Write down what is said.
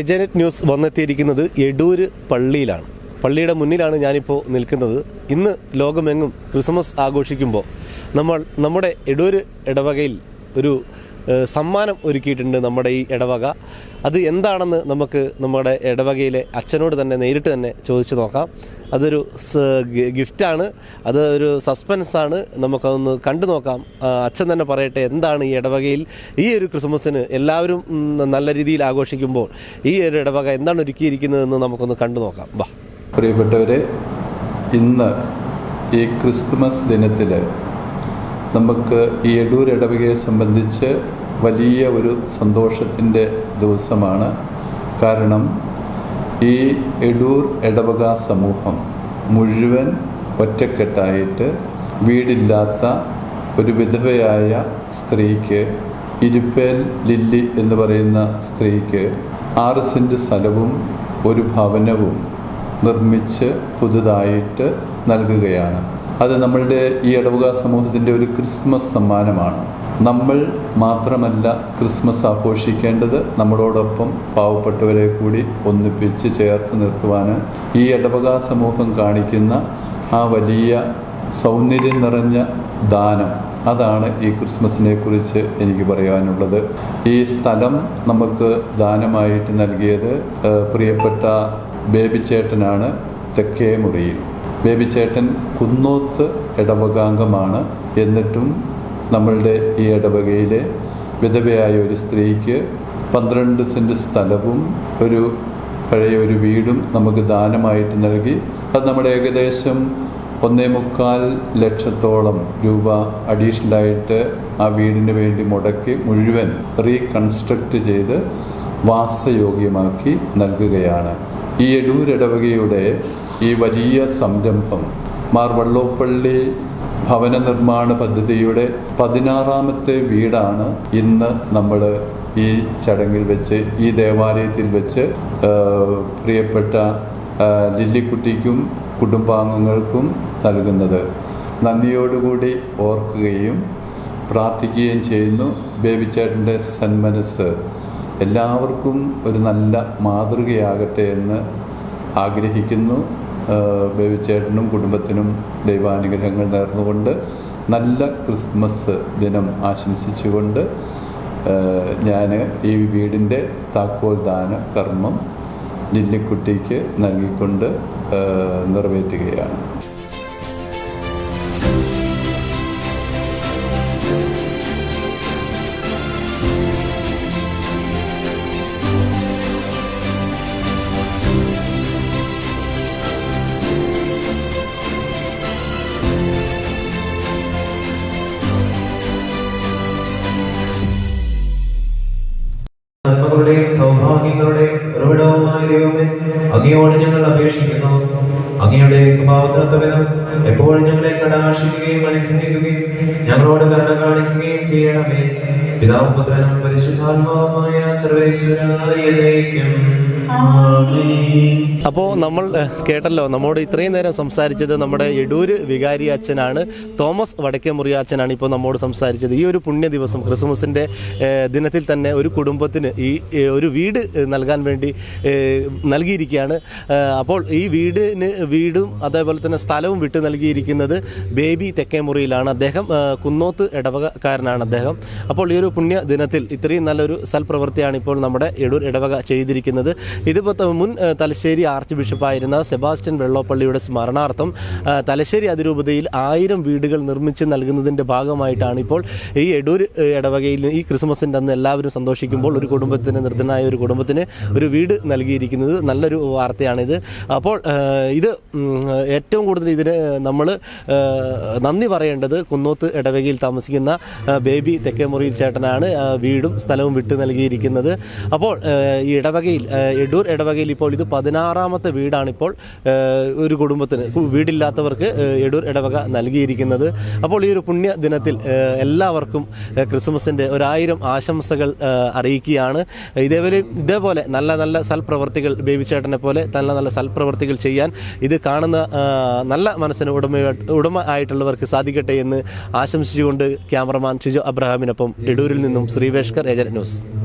ഏജനറ്റ് news വന്നെത്തിയിരിക്കുന്നത് Edoor പള്ളിയിലാണ്. പള്ളിയുടെ മുന്നിലാണ് ഞാനിപ്പോൾ നിൽക്കുന്നത്. ഇന്ന് ലോകമെങ്ങും ക്രിസ്മസ് ആഘോഷിക്കുമ്പോൾ നമ്മൾ നമ്മുടെ എടൂര് ഇടവകയിൽ ഒരു സമ്മാനം ഒരുക്കിയിട്ടുണ്ട് നമ്മുടെ ഈ ഇടവക. അത് എന്താണെന്ന് നമുക്ക് നമ്മുടെ ഇടവകയിലെ അച്ഛനോട് തന്നെ നേരിട്ട് തന്നെ ചോദിച്ചു നോക്കാം. അതൊരു ഗിഫ്റ്റാണ്. അത് ഒരു സസ്പെൻസാണ്. നമുക്കതൊന്ന് കണ്ടു നോക്കാം. അച്ഛൻ തന്നെ പറയട്ടെ എന്താണ് ഈ ഇടവകയിൽ ഈ ഒരു ക്രിസ്മസിന് എല്ലാവരും നല്ല രീതിയിൽ ആഘോഷിക്കുമ്പോൾ ഈ ഒരു ഇടവക എന്താണ് ഒരുക്കിയിരിക്കുന്നതെന്ന് നമുക്കൊന്ന് കണ്ടു നോക്കാം. വാ. പ്രിയപ്പെട്ടവരെ ഇന്ന് ഈ ക്രിസ്മസ് ദിനത്തിൽ നമുക്ക് ഈ എടൂർ ഇടവകയെ സംബന്ധിച്ച് വലിയ ഒരു സന്തോഷത്തിന്റെ ദിവസമാണ്. കാരണം ഈ എടൂർ ഇടവക സമൂഹം മുഴുവൻ ഒറ്റക്കെട്ടായിട്ട് വീടില്ലാത്ത ഒരു വിധവയായ സ്ത്രീക്ക് ഇരുപ്പേൽ ലില്ലി എന്ന് പറയുന്ന സ്ത്രീക്ക് ആറ് സെന്റ് സ്ഥലവും ഒരു ഭവനവും നിർമ്മിച്ച് പുതുതായിട്ട് നൽകുകയാണ്. അത് നമ്മളുടെ ഈ ഇടവക സമൂഹത്തിന്റെ ഒരു ക്രിസ്മസ് സമ്മാനമാണ്. നമ്മൾ മാത്രമല്ല ക്രിസ്മസ് ആഘോഷിക്കേണ്ടത് നമ്മളോടൊപ്പം പാവപ്പെട്ടവരെ കൂടി ഒന്നിപ്പിച്ച് ചേർത്ത് നിർത്തുവാൻ ഈ ഇടവക സമൂഹം കാണിക്കുന്ന ആ വലിയ സൗന്ദര്യം നിറഞ്ഞ ദാനം അതാണ് ഈ ക്രിസ്മസിനെ കുറിച്ച് എനിക്ക് പറയാനുള്ളത്. ഈ സ്ഥലം നമുക്ക് ദാനമായിട്ട് നൽകിയത് പ്രിയപ്പെട്ട ബേബിച്ചേട്ടനാണ് തെക്കേ മുറിയിൽ. ബേബിച്ചേട്ടൻ കുന്നോത്ത് ഇടവകാംഗമാണ് എന്നിട്ടും നമ്മളുടെ ഈ ഇടവകയിലെ വിധവയായ ഒരു സ്ത്രീക്ക് പന്ത്രണ്ട് സെന്റ് സ്ഥലവും ഒരു പഴയ ഒരു വീടും നമുക്ക് ദാനമായിട്ട് നൽകി. അത് നമ്മുടെ ഏകദേശം ഒന്നേ മുക്കാൽ ലക്ഷത്തോളം രൂപ അഡീഷണലായിട്ട് ആ വീടിന് വേണ്ടി മുടക്കി മുഴുവൻ റീകൺസ്ട്രക്റ്റ് ചെയ്ത് വാസയോഗ്യമാക്കി നൽകുകയാണ്. ഈ എടൂരിടവകയുടെ ഈ വലിയ സംരംഭം മാർ വള്ളോപ്പള്ളി ഭവന നിർമ്മാണ പദ്ധതിയുടെ പതിനാറാമത്തെ വീടാണ് ഇന്ന് നമ്മൾ ഈ ചടങ്ങിൽ വെച്ച് ഈ ദേവാലയത്തിൽ വെച്ച് പ്രിയപ്പെട്ട ലില്ലിക്കുട്ടിക്കും കുടുംബാംഗങ്ങൾക്കും നൽകുന്നത്. നന്ദിയോടുകൂടി ഓർക്കുകയും പ്രാർത്ഥിക്കുകയും ചെയ്യുന്നു ബേബിച്ചേട്ടന്റെ സന്മനസ് എല്ലാവർക്കും ഒരു നല്ല മാതൃകയാകട്ടെ എന്ന് ആഗ്രഹിക്കുന്നു. ബേബിച്ചേട്ടനും കുടുംബത്തിനും ദൈവാനുഗ്രഹങ്ങൾ നേർന്നുകൊണ്ട് നല്ല ക്രിസ്മസ് ദിനം ആശംസിച്ചുകൊണ്ട് ഞാൻ ഈ വീടിന്റെ താക്കോൽ ദാന കർമ്മം ലില്ലിക്കുട്ടിക്ക് നൽകിക്കൊണ്ട് നിറവേറ്റുകയാണ്. അങ്ങയോട് ഞങ്ങൾ അപേക്ഷിക്കുന്നു. അങ്ങയുടെ സ്വഭാവതത്വം എപ്പോഴും ഞങ്ങളെ കടാക്ഷിക്കുകയും അനുഗ്രഹിക്കുകയും ഞങ്ങളോട് കരുണ കാണിക്കുകയും ചെയ്യണമേ. പിതാവും പുത്രനും പരിശുദ്ധാത്മാവുമായ സർവേശ്വരായേക്കും അപ്പോൾ നമ്മൾ കേട്ടല്ലോ നമ്മോട് ഇത്രയും നേരം സംസാരിച്ചത് നമ്മുടെ എടൂര് വികാരി അച്ഛനാണ്. തോമസ് വടക്കേമുറി അച്ഛനാണ് ഇപ്പോൾ നമ്മോട് സംസാരിച്ചത്. ഈ ഒരു പുണ്യ ദിവസം ക്രിസ്മസിന്റെ ദിനത്തിൽ തന്നെ ഒരു കുടുംബത്തിന് ഈ ഒരു വീട് നൽകാൻ വേണ്ടി നൽകിയിരിക്കുകയാണ്. ഏഹ്, അപ്പോൾ ഈ വീടിന് വീടും അതേപോലെ തന്നെ സ്ഥലവും വിട്ടു നൽകിയിരിക്കുന്നത് ബേബി തെക്കേമുറിയിലാണ്. അദ്ദേഹം കുന്നോത്ത് ഇടവകക്കാരനാണ് അദ്ദേഹം. അപ്പോൾ ഈ ഒരു പുണ്യ ദിനത്തിൽ ഇത്രയും നല്ലൊരു സൽപ്രവൃത്തിയാണ് ഇപ്പോൾ നമ്മുടെ എടൂർ ഇടവക ചെയ്തിരിക്കുന്നത്. ഇതിപ്പോൾ മുൻ തലശ്ശേരി ആർച്ച് ബിഷപ്പായിരുന്ന സെബാസ്റ്റ്യൻ വെള്ളോപ്പള്ളിയുടെ സ്മരണാർത്ഥം തലശ്ശേരി അതിരൂപതയിൽ ആയിരം വീടുകൾ നിർമ്മിച്ച് നൽകുന്നതിന്റെ ഭാഗമായിട്ടാണ് ഇപ്പോൾ ഈ എടൂർ ഇടവകയിൽ ഈ ക്രിസ്മസിന്റെ അന്ന് എല്ലാവരും സന്തോഷിക്കുമ്പോൾ ഒരു കുടുംബത്തിന് നിർദ്ധനായ ഒരു കുടുംബത്തിന് ഒരു വീട് നൽകിയിരിക്കുന്നത് നല്ലൊരു വാർത്തയാണിത്. അപ്പോൾ ഇത് ഏറ്റവും കൂടുതൽ ഇതിന് നമ്മൾ നന്ദി പറയേണ്ടത് കുന്നോത്ത് ഇടവകയിൽ താമസിക്കുന്ന ബേബി തെക്കേമുറിയിൽ ചേട്ടനാണ് വീടും സ്ഥലവും വിട്ടു നൽകിയിരിക്കുന്നത്. അപ്പോൾ ഈ ഇടവകയിൽ എടൂർ ഇടവകയിൽ ഇപ്പോൾ ഇത് പതിനാറാമത്തെ വീടാണിപ്പോൾ ഒരു കുടുംബത്തിന് വീടില്ലാത്തവർക്ക് എടൂർ ഇടവക നൽകിയിരിക്കുന്നത്. അപ്പോൾ ഈ ഒരു പുണ്യ ദിനത്തിൽ എല്ലാവർക്കും ക്രിസ്മസിന്റെ ഒരായിരം ആശംസകൾ അറിയിക്കുകയാണ്. ഇതേപോലെ ഇതേപോലെ നല്ല നല്ല സൽപ്രവർത്തികൾ ബേബി ചേട്ടനെ പോലെ നല്ല നല്ല സൽപ്രവർത്തികൾ ചെയ്യാൻ ഇത് കാണുന്ന നല്ല മനസ്സിന് ഉടമ ഉടമ ആയിട്ടുള്ളവർക്ക് സാധിക്കട്ടെ എന്ന് ആശംസിച്ചുകൊണ്ട് ക്യാമറമാൻ ഷിജോ അബ്രഹാമിനൊപ്പം ഇടൂരിൽ നിന്നും ശ്രീവേഷ്കർ ഏജന്റ് ന്യൂസ്.